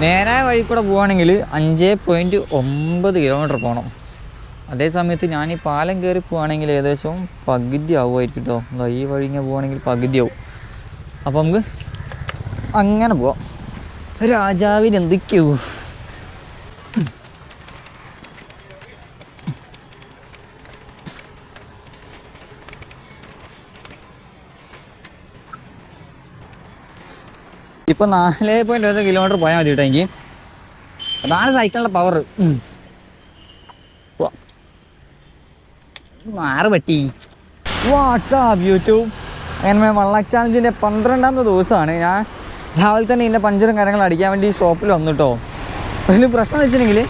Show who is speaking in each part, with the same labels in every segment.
Speaker 1: നേരായ വഴി കൂടെ പോവുകയാണെങ്കിൽ അഞ്ച് പോയിന്റ് ഒമ്പത് കിലോമീറ്റർ പോകണം അതേ സമയത്ത് ഞാൻ ഈ പാലം കയറി പോവുകയാണെങ്കിൽ ഏകദേശം പകുതി ആവുമായിരിക്കും കേട്ടോ എന്താ ഈ വഴി ഇങ്ങനെ പോവുകയാണെങ്കിൽ പകുതി ആവും. അപ്പോൾ നമുക്ക് അങ്ങനെ പോവാം. രാജാവിന് എന്തൊക്കെയോ ഇപ്പം നാല് പോയിന്റ് ഒന്ന് കിലോമീറ്റർ പോയാൽ മതി കേട്ടോ എനിക്ക്. അതാണ് സൈക്കിളിന്റെ പവർ മാറ് പറ്റി വാട്സാപ്പ് യൂട്യൂബ് അങ്ങനെ വള്ളച്ചാലഞ്ചിന്റെ പന്ത്രണ്ടാമത്തെ ദിവസമാണ്. ഞാൻ രാവിലെ തന്നെ ഇതിന്റെ പഞ്ചറും കാര്യങ്ങളും അടിക്കാൻ വേണ്ടി ഷോപ്പിൽ വന്നു കേട്ടോ അതിന് പ്രശ്നം എന്ന് വെച്ചിട്ടുണ്ടെങ്കിൽ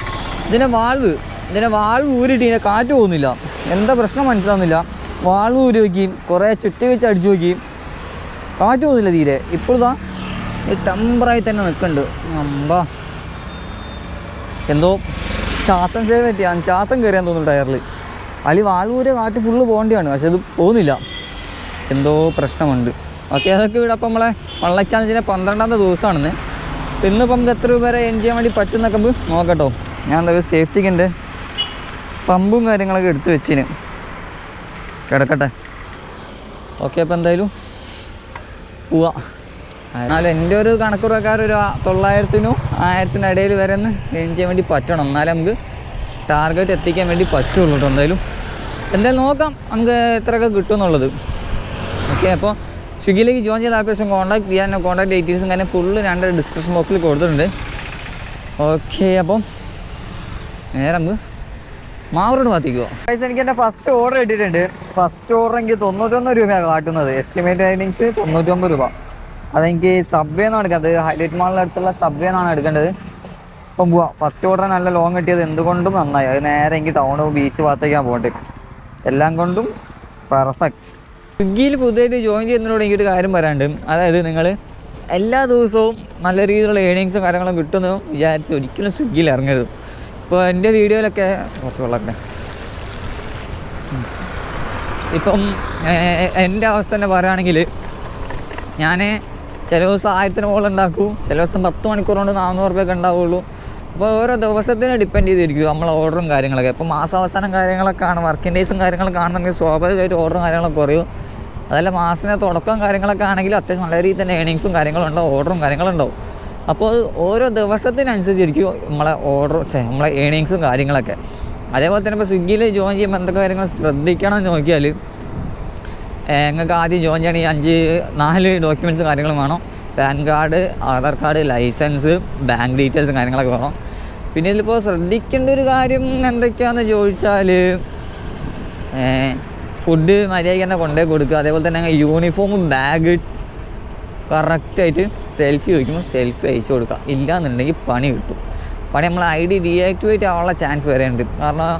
Speaker 1: ഇതിന്റെ വാൾവ് ഇതിന്റെ വാൾവ് ഊരിട്ട് ഇതിന്റെ കാറ്റ് പോകുന്നില്ല. എന്താ പ്രശ്നം മനസ്സിലാവുന്നില്ല. വാൾവ് ഊരി നോക്കിയും കുറേ ചുറ്റി വെച്ച് അടിച്ചു നോക്കിയും കാറ്റ് പോകുന്നില്ല തീരെ. ഇപ്പോഴാ ടെമ്പറായി തന്നെ നിൽക്കുന്നുണ്ട്. അമ്പാ. എന്തോ ചാത്തൻ സേവ് പറ്റിയാണ് ചാത്തൻ കയറിയാൻ തോന്നുന്നു ടയറിൽ അലി വാളൂര് കാറ്റ് ഫുള്ള് പോകേണ്ടിയാണ്. പക്ഷെ ഇത് പോകുന്നില്ല. എന്തോ പ്രശ്നമുണ്ട്. ഓക്കെ അതൊക്കെ ഇവിടെ അപ്പം നമ്മളെ വള്ളച്ചാലഞ്ചിന്റെ പന്ത്രണ്ടാമത്തെ ദിവസമാണെന്ന്. ഇപ്പം ഇന്നിപ്പം നമുക്ക് എത്ര രൂപ വരെ എൻ ചെയ്യാൻ വേണ്ടി പറ്റുന്നൊക്കെ നോക്കട്ടോ. ഞാൻ എന്താ സേഫ്റ്റിക്ക് ഉണ്ട്. പമ്പും കാര്യങ്ങളൊക്കെ എടുത്ത് വെച്ചിന്. കിടക്കട്ടെ. ഓക്കെ അപ്പോൾ എന്തായാലും പോവാ. എന്നാലും എന്റെ ഒരു കണക്ക് പ്രകാരം ഒരു തൊള്ളായിരത്തിനും ആയിരത്തിനും ഇടയിൽ വരെ ഒന്ന് എയിം ചെയ്യാൻ വേണ്ടി പറ്റണം. എന്നാലേ നമുക്ക് ടാർഗറ്റ് എത്തിക്കാൻ വേണ്ടി പറ്റുള്ളൂ കേട്ടോ എന്തായാലും. എന്തായാലും നോക്കാം നമുക്ക് എത്രയൊക്കെ കിട്ടും എന്നുള്ളത് ഓക്കെ അപ്പോൾ സ്വിഗ്ഗിയിലേക്ക് ജോയിൻ ചെയ്ത ആൾക്കാരും കോൺടാക്ട് ചെയ്യാൻ കോൺടാക്ട് ഡീറ്റെയിൽസും കാര്യം ഫുള്ള് രണ്ട് ഡിസ്ക്രിപ്ഷൻ ബോക്സിൽ കൊടുത്തിട്ടുണ്ട്. ഓക്കെ അപ്പം നേരം നമുക്ക് മാവൂരോട് പൈസ എനിക്ക് എന്റെ ഫസ്റ്റ് ഓർഡർ ഇട്ടിട്ടുണ്ട് ഫസ്റ്റ് ഓർഡർ എനിക്ക് തൊണ്ണൂറ്റൊന്ന് രൂപയാണ് കാട്ടുന്നത്. എസ്റ്റിമേറ്റ് ഏർണിങ്സ് തൊണ്ണൂറ്റൊമ്പത് രൂപ. അതെനിക്ക് സബ്വേ എന്നാണ് എടുക്കുന്നത് ഹൈലൈറ്റ് മാളിന്റെ അടുത്തുള്ള സബ്വേ എന്നാണ് എടുക്കേണ്ടത്. അപ്പം പോവാം. ഫസ്റ്റ് ഓർഡർ നല്ല ലോങ് കിട്ടിയത് എന്തുകൊണ്ടും നന്നായി. അത് നേരെ എനിക്ക് ടൗൺ ബീച്ച് ഭാഗത്തേക്കാണ് പോകേണ്ടത് എല്ലാം കൊണ്ടും പെർഫെക്റ്റ് സ്വിഗ്ഗിയിൽ പുതിയതായിട്ട് ജോയിൻ ചെയ്യുന്നതിനോട് എനിക്കൊരു കാര്യം പറയാണ്ട് അതായത് നിങ്ങൾ എല്ലാ ദിവസവും നല്ല രീതിയിലുള്ള ഏണിങ്സും കാര്യങ്ങളും കിട്ടുമെന്ന് വിചാരിച്ച് ഒരിക്കലും സ്വിഗ്ഗിയിൽ ഇറങ്ങരുത്. ഇപ്പോൾ എന്റെ വീഡിയോയിലൊക്കെ കുറച്ച് വെള്ളമൊക്കെ. ഇപ്പം എന്റെ അവസ്ഥ തന്നെ പറയുകയാണെങ്കിൽ ഞാൻ ചില ദിവസം ആയിരത്തിന് മുകളിൽ ഉണ്ടാക്കും. ചില ദിവസം പത്ത് മണിക്കൂർ കൊണ്ട് നാനൂറ് രൂപയൊക്കെ ഉണ്ടാവുള്ളൂ. അപ്പോൾ ഓരോ ദിവസത്തിനെ ഡിപ്പെൻഡ് ചെയ്തിരിക്കും നമ്മൾ ഓർഡറും കാര്യങ്ങളൊക്കെ. ഇപ്പോൾ മാസാവസാനം കാര്യങ്ങളൊക്കെ ആണ് വർക്കിംഗ് ഡേയ്സും കാര്യങ്ങളൊക്കെ ആണെന്നുണ്ടെങ്കിൽ സ്വാഭാവികമായിട്ട് ഓർഡറും കാര്യങ്ങളൊക്കെ കുറയും. അതല്ല മാസത്തിന് തുടക്കം കാര്യങ്ങളൊക്കെ ആണെങ്കിൽ അത്യാവശ്യം നല്ല രീതിയിൽ തന്നെ ഏണിങ്സും കാര്യങ്ങളും ഉണ്ടാവും ഓർഡറും കാര്യങ്ങളും ഉണ്ടാവും. അപ്പോൾ അത് ഓരോ ദിവസത്തിനനുസരിച്ചിരിക്കും നമ്മളെ ഓർഡർ നമ്മളെ ഏണിങ്സും കാര്യങ്ങളൊക്കെ. അതേപോലെ തന്നെ ഇപ്പോൾ സ്വിഗ്ഗിയിൽ ജോയിൻ ചെയ്യുമ്പോൾ എന്തൊക്കെ കാര്യങ്ങൾ ശ്രദ്ധിക്കണം എന്ന് നോക്കിയാൽ നിങ്ങൾക്ക് ആദ്യം ജോയിൻ ചെയ്യണമെങ്കിൽ അഞ്ച് നാല് ഡോക്യുമെന്റ്സ് കാര്യങ്ങളും വേണം. PAN card Aadhaar card licence bank details കാര്യങ്ങളൊക്കെ വേണം. പിന്നെ ഇതിലിപ്പോൾ ശ്രദ്ധിക്കേണ്ട ഒരു കാര്യം എന്തൊക്കെയാണെന്ന് ചോദിച്ചാൽ ഫുഡ് മര്യാദയ്ക്ക് തന്നെ കൊണ്ടുപോയി കൊടുക്കുക. അതേപോലെ തന്നെ യൂണിഫോം ബാഗ് കറക്റ്റായിട്ട് സെൽഫി ചോദിക്കുമ്പോൾ സെൽഫി അയച്ചു കൊടുക്കുക. ഇല്ലയെന്നുണ്ടെങ്കിൽ പണി കിട്ടും. പണി നമ്മൾ ഐ ഡി ഡീആക്ടിവേറ്റ് ആവാനുള്ള ചാൻസ് വരെ ഉണ്ട് കാരണം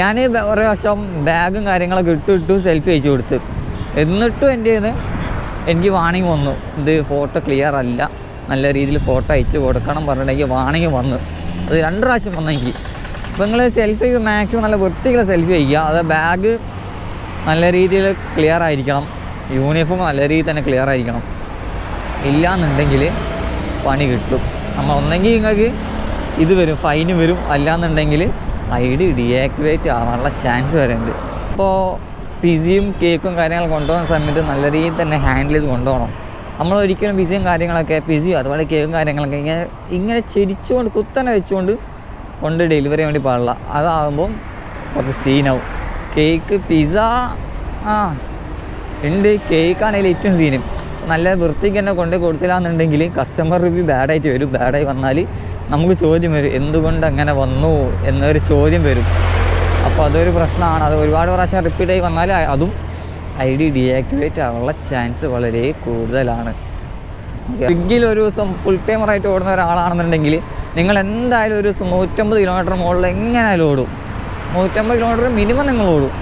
Speaker 1: ഞാൻ ഒരു വർഷം ബാഗും കാര്യങ്ങളൊക്കെ ഇട്ടു ഇട്ടു സെൽഫി അയച്ചു കൊടുത്ത്. എന്നിട്ടും എന്റെ ഇത് എനിക്ക് വാണിംഗ് വന്നു. ഇത് ഫോട്ടോ ക്ലിയർ അല്ല. നല്ല രീതിയിൽ ഫോട്ടോ അയച്ചു കൊടുക്കണം പറഞ്ഞിട്ടുണ്ടെങ്കിൽ വാണിംഗ് വന്നു. അത് രണ്ട് പ്രാവശ്യം വന്നു എനിക്ക്. അപ്പോൾ നിങ്ങൾ സെൽഫി മാക്സിമം നല്ല വൃത്തിയുള്ള സെൽഫി അയക്കുക അത് ബാഗ് നല്ല രീതിയിൽ ക്ലിയർ ആയിരിക്കണം. യൂണിഫോം നല്ല രീതിയിൽ തന്നെ ക്ലിയർ ആയിരിക്കണം. ഇല്ലയെന്നുണ്ടെങ്കിൽ പണി കിട്ടും. നമ്മൾ ഒന്നെങ്കിൽ നിങ്ങൾക്ക് ഇത് വരും ഫൈന് വരും. അല്ല എന്നുണ്ടെങ്കിൽ ഐ ഡി ഡീആക്ടിവേറ്റ് ആവാനുള്ള ചാൻസ് വരെ ഉണ്ട്. അപ്പോൾ പിസിയും കേക്കും കാര്യങ്ങളും കൊണ്ടുപോകുന്ന സമയത്ത് നല്ല രീതിയിൽ തന്നെ ഹാൻഡിൽ ചെയ്ത് കൊണ്ടുപോകണം. നമ്മൾ ഒരിക്കലും പിസിയും കാര്യങ്ങളൊക്കെ പിസിയും അതുപോലെ കേക്കും കാര്യങ്ങളൊക്കെ ഇങ്ങനെ ഇങ്ങനെ ചെരിച്ചുകൊണ്ട് കുത്തനെ വെച്ചുകൊണ്ട് കൊണ്ട് ഡെലിവറി വേണ്ടി പാടില്ല. അതാകുമ്പം കുറച്ച് സീനാവും. കേക്ക് പിസ ആ ഉണ്ട്. കേക്കാണെങ്കിൽ ഏറ്റവും സീനും. നല്ല വൃത്തിക്ക് തന്നെ കൊണ്ട് കൊടുത്തില്ലാന്നുണ്ടെങ്കിൽ കസ്റ്റമർ റിവ്യൂ ബാഡായിട്ട് വരും. ബാഡായി വന്നാൽ നമുക്ക് ചോദ്യം വരും. എന്തുകൊണ്ട് അങ്ങനെ വന്നു? എന്നൊരു ചോദ്യം വരും. അപ്പോൾ അതൊരു പ്രശ്നമാണ്. അത് ഒരുപാട് പ്രാവശ്യം റിപ്പീറ്റ് ആയി വന്നാൽ അതും ഐ ഡി ഡീആക്ടിവേറ്റ് ആവാനുള്ള ചാൻസ് വളരെ കൂടുതലാണ്. സ്വിഗ്ഗിയിൽ ഒരു ദിവസം ഫുൾ ടൈമറായിട്ട് ഓടുന്ന ഒരാളാണെന്നുണ്ടെങ്കിൽ നിങ്ങൾ എന്തായാലും ഒരു ദിവസം നൂറ്റമ്പത് കിലോമീറ്റർ മുകളിൽ എങ്ങനെയായാലും ഓടും. നൂറ്റമ്പത് കിലോമീറ്റർ മിനിമം നിങ്ങൾ ഓടും.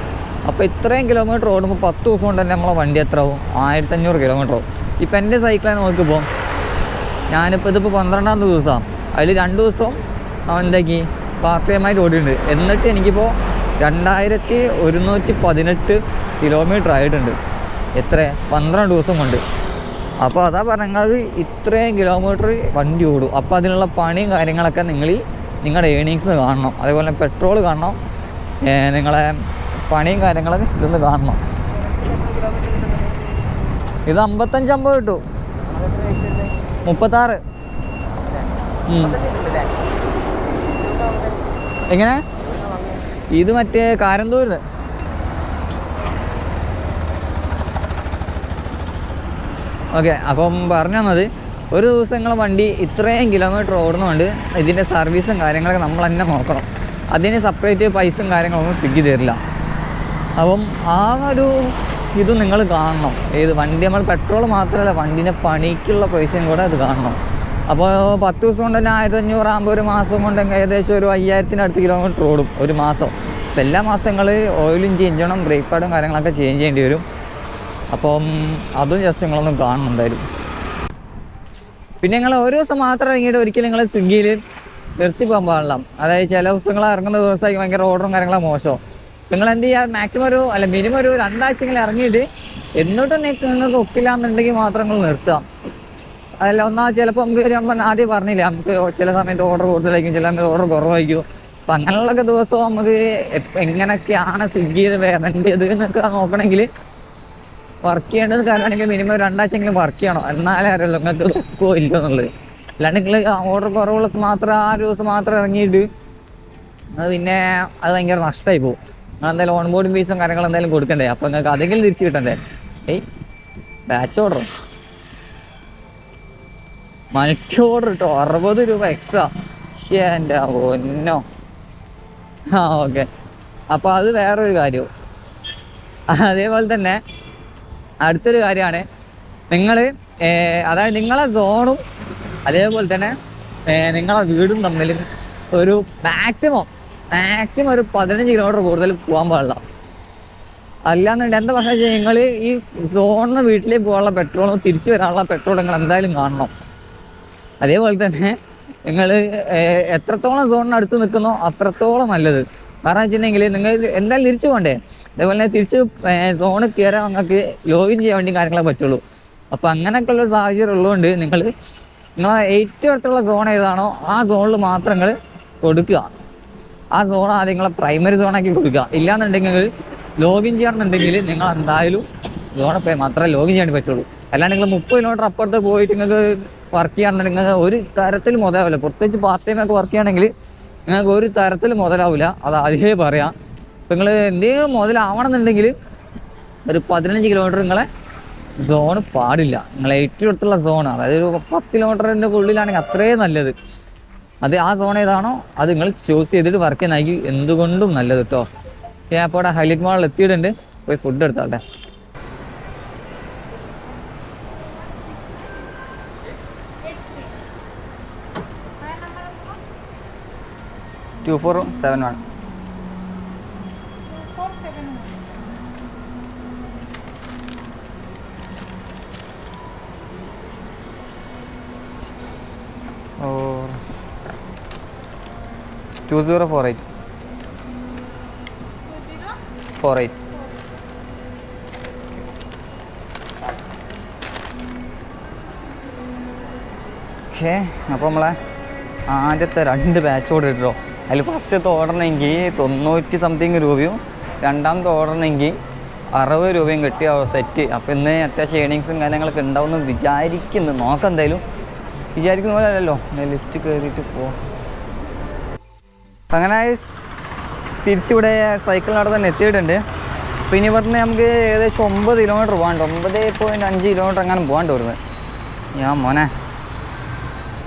Speaker 1: അപ്പോൾ ഇത്രയും കിലോമീറ്റർ ഓടുമ്പോൾ പത്ത് ദിവസം കൊണ്ട് തന്നെ നമ്മളെ വണ്ടി എത്ര ആവും? ആയിരത്തഞ്ഞൂറ് കിലോമീറ്റർ ആവും. ഇപ്പം എന്റെ സൈക്കിളെ നോക്കിപ്പോൾ ഞാനിപ്പോൾ ഇതിപ്പോൾ പന്ത്രണ്ടാമത്തെ ദിവസമാണ്. അതിൽ രണ്ട് ദിവസം എന്താക്കി? പാർട്ട് ടൈമായിട്ട് ഓടിയിട്ടുണ്ട്. എന്നിട്ട് എനിക്കിപ്പോൾ രണ്ടായിരത്തി ഒരുന്നൂറ്റി പതിനെട്ട് കിലോമീറ്റർ ആയിട്ടുണ്ട്. എത്ര പന്ത്രണ്ട് ദിവസം കൊണ്ട്. അപ്പോൾ അതാ പറഞ്ഞത് ഇത്രയും കിലോമീറ്റർ വണ്ടി ഓടും. അപ്പോൾ അതിനുള്ള പണിയും കാര്യങ്ങളൊക്കെ നിങ്ങൾ നിങ്ങളുടെ ഏണിങ്സ് കാണണം. അതേപോലെ പെട്രോൾ കാണണം. നിങ്ങളെ പണിയും കാര്യങ്ങളൊക്കെ ഇതൊന്ന് കാണണം. ഇത് അമ്പത്തഞ്ച് അമ്പത് കിട്ടും. മുപ്പത്താറ്. എങ്ങനെ? ഇത് മറ്റേ കാരന്തൂരിന് ഓക്കെ അപ്പം പറഞ്ഞു തന്നത് ഒരു ദിവസം നിങ്ങളെ വണ്ടി ഇത്രയും കിലോമീറ്റർ ഓടുന്നതുകൊണ്ട് ഇതിന്റെ സർവീസും കാര്യങ്ങളൊക്കെ നമ്മൾ തന്നെ നോക്കണം. അതിന് സെപ്പറേറ്റ് പൈസയും കാര്യങ്ങളൊന്നും സ്വിഗ്ഗി തരില്ല അപ്പം ആ ഒരു ഇത് നിങ്ങൾ കാണണം. ഏത് വണ്ടി നമ്മൾ പെട്രോൾ മാത്രമല്ല വണ്ടീന്റെ പണിക്കുള്ള പൈസയും കൂടെ അത് കാണണം. അപ്പോൾ പത്ത് ദിവസം കൊണ്ട് തന്നെ ആയിരത്തി അഞ്ഞൂറ് ആകുമ്പോൾ ഒരു മാസം കൊണ്ട് ഏകദേശം ഒരു അയ്യായിരത്തിനടുത്ത് കിലോമീറ്റർ ഓടും ഒരു മാസം. അപ്പോൾ എല്ലാ മാസം നിങ്ങൾ ഓയിലും ചേഞ്ച് ചെയ്യണം ബ്രേക്ക് പാഡും കാര്യങ്ങളൊക്കെ ചേഞ്ച് ചെയ്യേണ്ടി വരും. അപ്പം അതും ജസ്റ്റ് നിങ്ങളൊന്നും കാണുന്നുണ്ടായിരുന്നു. പിന്നെ നിങ്ങൾ ഒരു ദിവസം മാത്രം ഇറങ്ങിയിട്ട് ഒരിക്കലും നിങ്ങൾ സ്വിഗ്ഗിയിൽ നിർത്തി പോകാൻ പാടില്ല. അതായത് ചില ദിവസങ്ങൾ ഇറങ്ങുന്ന ദിവസമായിരിക്കും ഭയങ്കര ഓർഡറും കാര്യങ്ങളും മോശം. നിങ്ങൾ എന്ത് ചെയ്യുക മാക്സിമം ഒരു അല്ല മിനിമം ഒരു രണ്ടാഴ്ചയെങ്കിലും ഇറങ്ങിയിട്ട് എന്നിട്ടും നിങ്ങൾക്ക് ഒക്കില്ല എന്നുണ്ടെങ്കിൽ മാത്രം നിങ്ങൾ നിർത്തുക. അതല്ല ഒന്നാ ചിലപ്പോൾ നമുക്ക് വരുമ്പോൾ ആദ്യം പറഞ്ഞില്ല നമുക്ക് ചില സമയത്ത് ഓർഡർ കൂടുതലായിരിക്കും ചില സമയത്ത് ഓർഡർ കുറവായിരിക്കും. അപ്പം അങ്ങനെയുള്ളൊക്കെ ദിവസം നമുക്ക് എങ്ങനെയൊക്കെയാണ് സ്വിഗ്ഗിയിൽ വരേണ്ടത് എന്നൊക്കെ നോക്കണമെങ്കിൽ വർക്ക് ചെയ്യേണ്ടത് കാരണമെങ്കിൽ മിനിമം രണ്ടാഴ്ചയെങ്കിലും വർക്ക് ചെയ്യണം. എന്നാലേ അറിയുള്ളൂ നിങ്ങൾക്ക് ദുഃഖമോ ഇല്ല എന്നുള്ളത്. അല്ലാണ്ട് നിങ്ങൾ ഓർഡർ കുറവുള്ള മാത്രം ആ ദിവസം മാത്രം ഇറങ്ങിയിട്ട് അത് പിന്നെ അത് ഭയങ്കര നഷ്ടമായി പോകും. നിങ്ങൾ എന്തായാലും ഓൺബോർഡിങ് ഫീസും കാര്യങ്ങളും എന്തായാലും കൊടുക്കണ്ടേ? അപ്പോൾ നിങ്ങൾക്ക് അതെങ്കിലും തിരിച്ചു കിട്ടണ്ടേ? ഏയ് ബാച്ച് ഓർഡർ മണിക്ക് ഓർഡർ കേട്ടോ അറുപത് രൂപ എക്സ്ട്രാ ശേ എന്റെ ഒന്നോ ആ ഓക്കെ അപ്പോൾ അത് വേറൊരു കാര്യവും അതേപോലെ തന്നെ അടുത്തൊരു കാര്യമാണ്. നിങ്ങൾ അതായത് നിങ്ങളെ സോണും അതേപോലെ തന്നെ നിങ്ങളെ വീടും തമ്മിൽ ഒരു മാക്സിമം മാക്സിമം ഒരു പതിനഞ്ച് കിലോമീറ്റർ കൂടുതൽ പോകാൻ പാടില്ല. അല്ലാന്നുണ്ട് എന്താ പ്രശ്നം നിങ്ങൾ ഈ സോണിന് വീട്ടിലേക്ക് പോകാനുള്ള പെട്രോളും തിരിച്ചു വരാനുള്ള പെട്രോൾ നിങ്ങൾ എന്തായാലും കാണണം. അതേപോലെ തന്നെ നിങ്ങൾ എത്രത്തോളം സോണിനടുത്ത് നിൽക്കുന്നോ അത്രത്തോളം നല്ലത്. കാരണം വെച്ചിട്ടുണ്ടെങ്കിൽ നിങ്ങൾ എന്തായാലും തിരിച്ചു പോകണ്ടേ അതേപോലെ തന്നെ തിരിച്ച് സോണ് കയറാൻ നിങ്ങൾക്ക് ലോഗിൻ ചെയ്യാൻ വേണ്ടി കാര്യങ്ങളെ പറ്റുള്ളൂ. അപ്പോൾ അങ്ങനെയൊക്കെ ഉള്ള സാഹചര്യം ഉള്ളതുകൊണ്ട് നിങ്ങൾ നിങ്ങൾ ഏറ്റവും അടുത്തുള്ള സോൺ ഏതാണോ ആ സോണിൽ മാത്രം നിങ്ങൾ കൊടുക്കുക. ആ സോൺ ആദ്യം നിങ്ങളെ പ്രൈമറി സോണാക്കി കൊടുക്കുക. ഇല്ലാന്നുണ്ടെങ്കിൽ ലോഗിൻ ചെയ്യണമെന്നുണ്ടെങ്കിൽ നിങ്ങൾ എന്തായാലും സോണിൽ മാത്രമേ ലോഗിൻ ചെയ്യാൻ പറ്റുള്ളൂ. അല്ലാണ്ട് നിങ്ങൾ മുപ്പത് കിലോമീറ്റർ അപ്പുറത്ത് പോയിട്ട് നിങ്ങൾക്ക് വർക്ക് ചെയ്യണമെന്നുണ്ടെങ്കിൽ നിങ്ങൾക്ക് ഒരു തരത്തിൽ മുതലാവില്ല. പ്രത്യേകിച്ച് പാർട്ട് ടൈം ഒക്കെ വർക്ക് ചെയ്യണമെങ്കിൽ നിങ്ങൾക്ക് ഒരു തരത്തിൽ മുതലാവില്ല. അത് ആദ്യമേ പറയാം. ഇപ്പം നിങ്ങൾ എന്തെങ്കിലും മുതലാവണമെന്നുണ്ടെങ്കിൽ ഒരു പതിനഞ്ച് കിലോമീറ്റർ നിങ്ങളെ സോൺ പാടില്ല. നിങ്ങളെ ഏറ്റവും അടുത്തുള്ള സോൺ അതായത് ഒരു പത്ത് കിലോമീറ്ററിന്റെ ഉള്ളിലാണെങ്കിൽ അത്രയും നല്ലത്. അത് ആ സോൺ ഏതാണോ അത് നിങ്ങൾ ചൂസ് ചെയ്തിട്ട് വർക്ക് ചെയ്യുന്നതായിരിക്കും എന്തുകൊണ്ടും നല്ലത് കേട്ടോ ഞാൻ അപ്പോൾ ഹൈലൈറ്റ് മാളിൽ എത്തിയിട്ടുണ്ട്. പോയി ഫുഡ് എടുത്തോട്ടെ ടു ഫോർ സെവൻ വൺ और two zero four eight four eight okay അപ്പോൾ നമ്മളെ ആദ്യത്തെ രണ്ട് ബാച്ച് ഓർഡർ ഇട്ടോ അതിൽ ഫസ്റ്റ് ഓർഡറിനെങ്കിൽ തൊണ്ണൂറ്റി സംതിങ് രൂപയും രണ്ടാം ഓർഡറിനെങ്കിൽ അറുപത് രൂപയും കിട്ടിയ സെറ്റ് അപ്പോൾ ഇന്ന് അത്യാവശ്യം ഏണിങ്സും കാര്യങ്ങളൊക്കെ ഉണ്ടാവുമെന്ന് വിചാരിക്കുന്നു. നോക്കാം എന്തായാലും. വിചാരിക്കുന്ന പോലെ അല്ലല്ലോ. ലിഫ്റ്റ് കയറിയിട്ട് പോവാം അങ്ങനെ തിരിച്ചിവിടെ സൈക്കിൾ അവിടെ തന്നെ എത്തിയിട്ടുണ്ട്. പിന്നെ ഇവിടുന്ന് നമുക്ക് ഏകദേശം ഒമ്പത് കിലോമീറ്റർ പോകാണ്ട് ഒമ്പത് പോയിന്റ് അഞ്ച് കിലോമീറ്റർ അങ്ങനെ പോകാണ്ട് ഇവിടുന്ന്. ഞാൻ മോനെ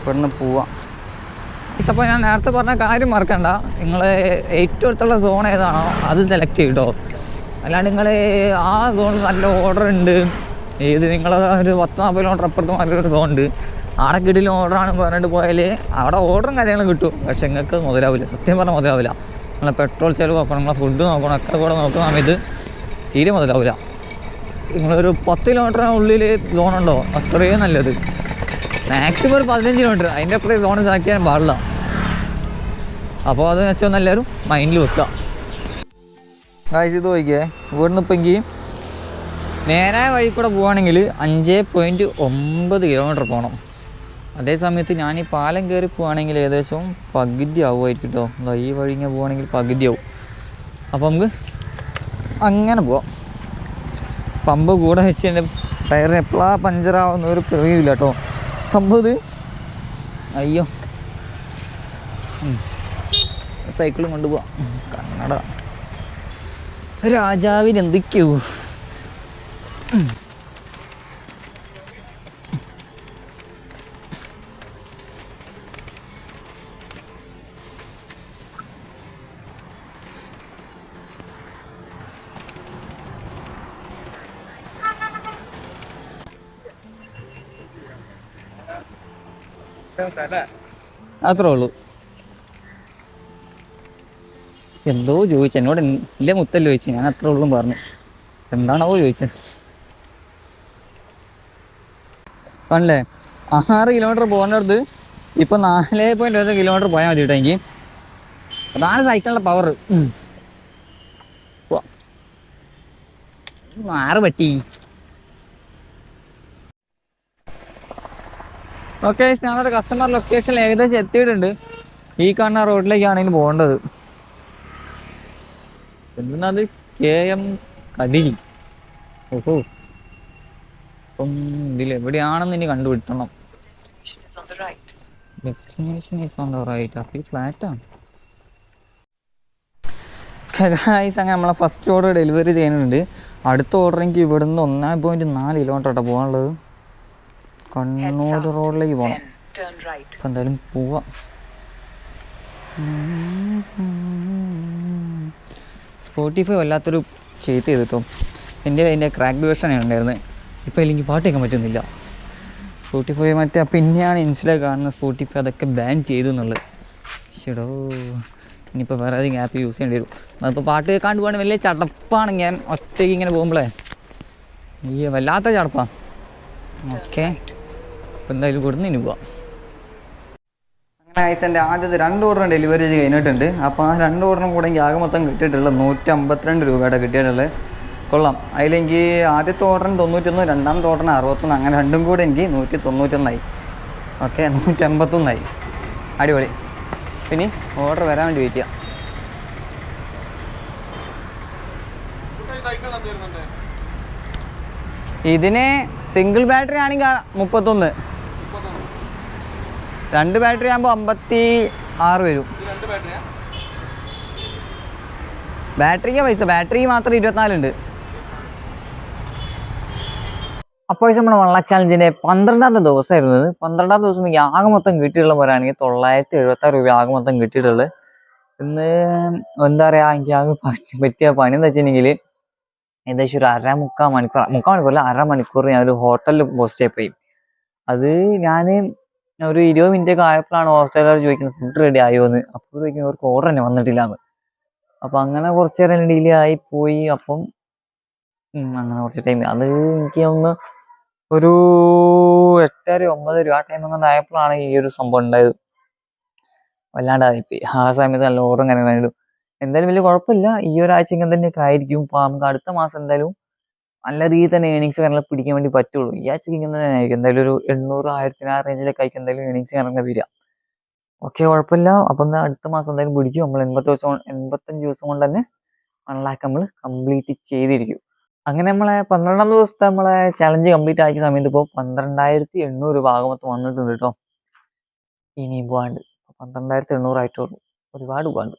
Speaker 1: ഇവിടുന്ന് പോവാം. അപ്പോൾ ഞാൻ നേരത്തെ പറഞ്ഞ കാര്യം മറക്കണ്ട. നിങ്ങൾ ഏറ്റവും അടുത്തുള്ള സോൺ ഏതാണോ അത് സെലക്ട് ചെയ്തോ അല്ലാണ്ട് നിങ്ങൾ ആ സോണിൽ നല്ല ഓർഡർ ഉണ്ട്. ഏത് നിങ്ങൾ ഒരു പത്ത് നാൽപ്പത് കിലോമീറ്റർ അപ്പുറത്ത് മാറിയൊരു സോൺ ഉണ്ട്. അവിടെ കിടിലും ഓർഡറാണ് പറഞ്ഞിട്ട് പോയാൽ അവിടെ ഓർഡറും കാര്യങ്ങളും കിട്ടും. പക്ഷെ നിങ്ങൾക്ക് മുതലാവില്ല. സത്യം പറഞ്ഞാൽ മുതലാവില്ല. നിങ്ങളെ പെട്രോൾ ചെലവ് നോക്കണം നിങ്ങളെ ഫുഡ് നോക്കണം ഒക്കെ കൂടെ നോക്കുന്ന സമയത്ത് തീരെ മുതലാവില്ല. നിങ്ങളൊരു പത്ത് കിലോമീറ്ററിനുള്ളിൽ സോണുണ്ടോ അത്രയും നല്ലത്. മാക്സിമം ഒരു പതിനഞ്ച് കിലോമീറ്റർ അതിന്റെ അപ്പുറം സോൺ സെലക്ട് ചെയ്യാൻ പാടില്ല. അപ്പോൾ അത് വെച്ചാൽ എല്ലാവരും മൈൻഡിൽ വെക്കുക. ആ ഇത് നോക്കിയേ. ഇവിടുന്ന് ഇപ്പം നേരായ വഴി കൂടെ പോവുകയാണെങ്കിൽ അഞ്ച് പോയിന്റ് ഒമ്പത് കിലോമീറ്റർ പോകണം അതേ സമയത്ത് ഞാൻ ഈ പാലം കയറി പോവുകയാണെങ്കിൽ ഏകദേശം പകുതി ആവുമായിരിക്കും കേട്ടോ എന്താ ഈ വഴി ഇങ്ങനെ പോവുകയാണെങ്കിൽ പകുതി ആവും. അപ്പോൾ നമുക്ക് അങ്ങനെ പോവാം. പമ്പ് കൂടെ വെച്ച് എന്റെ ടയറിന് എപ്പോഴാണ് പഞ്ചറാവുന്ന ഒരു പെറിയില്ല കേട്ടോ സംഭവം അയ്യോ. സൈക്കിളും കൊണ്ടുപോവാം. കണ്ണട രാജാവിന് എന്തൊക്കെയോ. അത്രേ ഉള്ളൂ. എന്തോ ചോദിച്ചു. എന്നോട് ഇല്ല മുത്തല്ല ചോദിച്ചു. ഞാൻ അത്ര ഉള്ളും പറഞ്ഞു. എന്താണാവോ ചോദിച്ചത് ആണല്ലേ ആറ് കിലോമീറ്റർ പോകേണ്ടത് ഇപ്പൊ നാല് പോയിന്റ് ഒരു കിലോമീറ്റർ പോയാൽ മതി കേട്ടോ എനിക്ക്. അതാണ് സൈക്കിളിന്റെ പവർ ആറ് പറ്റി. ഓക്കെ ഞങ്ങളുടെ കസ്റ്റമർ ലൊക്കേഷനിൽ ഏകദേശം എത്തിയിട്ടുണ്ട്. ഈ കാണുന്ന റോഡിലേക്കാണ് ഇനി പോകേണ്ടത്. എന്തിനത് കെ എം കടിലി ഓഹോ. അപ്പം ഇതിൽ എവിടെയാണെന്ന് ഇനി കണ്ടുപിട്ടണം
Speaker 2: destination is on the right
Speaker 1: അപ്പോൾ ഈ ഫ്ലാറ്റാണ് ഗായ്സ് അങ്ങനെ നമ്മളെ ഫസ്റ്റ് ഓർഡർ ഡെലിവറി ചെയ്യുന്നുണ്ട്. അടുത്ത ഓർഡർ എനിക്ക് ഇവിടെ നിന്ന് ഒന്നാം പോയിന്റ് നാല് കിലോമീറ്റർ പോകാനുള്ളത്. കണ്ണൂർ റോഡിലേക്ക് പോകണം. അപ്പം എന്തായാലും പോവാം. സ്പോട്ടിഫൈ വല്ലാത്തൊരു ചെയ്ത് ചെയ്തിട്ടോ. എന്റെ അതിന്റെ ക്രാക്ക് വേർഷൻ ഉണ്ടായിരുന്നത്. ഇപ്പോൾ എനിക്ക് പാട്ട് കേൾക്കാൻ പറ്റുന്നില്ല. സ്പോട്ടിഫൈ മറ്റേ പിന്നെയാണ് ഇൻസ്റ്റയിൽ കാണുന്ന സ്പോട്ടിഫൈ അതൊക്കെ ബാൻ ചെയ്തു എന്നുള്ളത്. ഷെടോ ഇനിയിപ്പോൾ വേറെ ഏതെങ്കിലും ആപ്പ് യൂസ് ചെയ്യേണ്ടി വരും. അതിപ്പോൾ പാട്ട് കേൾക്കാണ്ട് പോകണമെങ്കിൽ വലിയ ചടപ്പാണ്. ഞാൻ ഒറ്റയ്ക്ക് ഇങ്ങനെ പോകുമ്പോഴേ ഈ വല്ലാത്ത ചടപ്പാണ് ഓക്കെ. അപ്പോൾ എന്തായാലും കൊടുന്ന് ഇനി പോവാം. അങ്ങനെ ഐസ് എന്റെ ആദ്യത്തെ രണ്ട് ഓർഡർ ഡെലിവറി ചെയ്ത് കഴിഞ്ഞിട്ടുണ്ട്. അപ്പോൾ ആ രണ്ട് ഓർഡറും കൂടെ എനിക്ക് ആകെ മൊത്തം കിട്ടിയിട്ടുള്ളത് നൂറ്റമ്പത്തിരണ്ട് രൂപയുടെ കിട്ടിയിട്ടുള്ളത്. കൊള്ളാം. അതിലെനിക്ക് ആദ്യത്തെ ഓർഡറിന് തൊണ്ണൂറ്റൊന്ന് രണ്ടാമത്തെ ഓർഡറിന് അറുപത്തൊന്ന് അങ്ങനെ രണ്ടും കൂടെ എനിക്ക് നൂറ്റി തൊണ്ണൂറ്റൊന്നായി ഓക്കെ നൂറ്റമ്പത്തൊന്നായി. അടിപൊളി. ഇനി ഓർഡർ വരാൻ വേണ്ടി വെയിറ്റ് ചെയ്യാം. ഇതിന് സിംഗിൾ ബാറ്ററി ആണെങ്കിൽ മുപ്പത്തൊന്ന്. രണ്ട് ബാറ്ററി ആകുമ്പോൾ അമ്പത്തി ആറ് വരും ബാറ്ററിക്ക് പൈസ. ബാറ്ററി മാത്രം ഇരുപത്തിനാലുണ്ട് അപ്പോൾ നമ്മുടെ വള്ള ചാലഞ്ചിന്റെ പന്ത്രണ്ടാമത്തെ ദിവസമായിരുന്നു ഇത്. പന്ത്രണ്ടാമത്തെ ദിവസം എനിക്ക് ആകെ മൊത്തം കിട്ടിയിട്ടുള്ള പോരാണെങ്കിൽ തൊള്ളായിരത്തി എഴുപത്താറ് രൂപ ആകെ മൊത്തം കിട്ടിയിട്ടുള്ളത്. ഇന്ന് എന്താ പറയുക എനിക്ക് ആകെ പറ്റിയ പണി എന്ന് വെച്ചിട്ടുണ്ടെങ്കിൽ ഏകദേശം ഒരു അര മുക്കാൽ മണിക്കൂർ മുക്കാൽ മണിക്കൂറിൽ അര മണിക്കൂർ ഞാൻ ഒരു ഹോട്ടലിൽ പോസ്റ്റ് പോയി. അത് ഞാൻ ഒരു ഇരുപത് മിനിറ്റ് ഒക്കെ ആയപ്പോഴാണ് ഹോസ്റ്റലുകാർ ചോദിക്കുന്നത് ഫുഡ് റെഡി ആയോ എന്ന് അപ്പോൾ ചോദിക്കുന്നത് അവർക്ക് ഓർഡർ തന്നെ വന്നിട്ടില്ല എന്ന് അപ്പം അങ്ങനെ കുറച്ച് നേരം ഡിലേ ആയി പോയി. അപ്പം അങ്ങനെ കുറച്ച് ടൈം അത് എനിക്ക് ഒന്ന് ഒരു എട്ടര ഒമ്പതര ആ ടൈം അങ്ങനെ ആയപ്പോഴാണ് ഈ ഒരു സംഭവം ഉണ്ടായത്. വല്ലാണ്ടായിപ്പോയി. ആ സമയത്ത് നല്ല ഓർഡർ അങ്ങനെ എന്തായാലും വലിയ കുഴപ്പമില്ല. ഈ ഒരാഴ്ച ഇങ്ങനെ തന്നെയൊക്കെ ആയിരിക്കും. അപ്പം നമുക്ക് അടുത്ത മാസം എന്തായാലും നല്ല രീതിയിൽ തന്നെ ഏണിങ്സ് കാര്യങ്ങൾ പിടിക്കാൻ വേണ്ടി പറ്റുള്ളൂ. ഈ ആഴ്ചക്ക് ഇങ്ങനെ ആയിരിക്കും. എന്തായാലും ഒരു എണ്ണൂറ് ആയിരത്തിന് ആ റേഞ്ചിലൊക്കെ ആയിരിക്കും എന്തായാലും ഏണിങ്സ് കാര്യങ്ങൾ വരിക. ഓക്കെ കുഴപ്പമില്ല. അപ്പം അടുത്ത മാസം എന്തായാലും പിടിക്കും. നമ്മൾ എൺപത്തി ദിവസം എൺപത്തഞ്ച് ദിവസം കൊണ്ട് തന്നെ വൺ ലാക്ക് നമ്മൾ കംപ്ലീറ്റ് ചെയ്തിരിക്കും. അങ്ങനെ നമ്മളെ പന്ത്രണ്ടാം ദിവസത്തെ നമ്മളെ ചലഞ്ച് കംപ്ലീറ്റ് ആക്കിയ സമയത്ത് ഇപ്പോൾ പന്ത്രണ്ടായിരത്തി എണ്ണൂറ് ഭാഗമൊത്തം വന്നിട്ടുണ്ട് കേട്ടോ. ഇനിയും പോകാണ്ട് പന്ത്രണ്ടായിരത്തി എണ്ണൂറായിട്ടുള്ളൂ ഒരുപാട് പോകാണ്ട്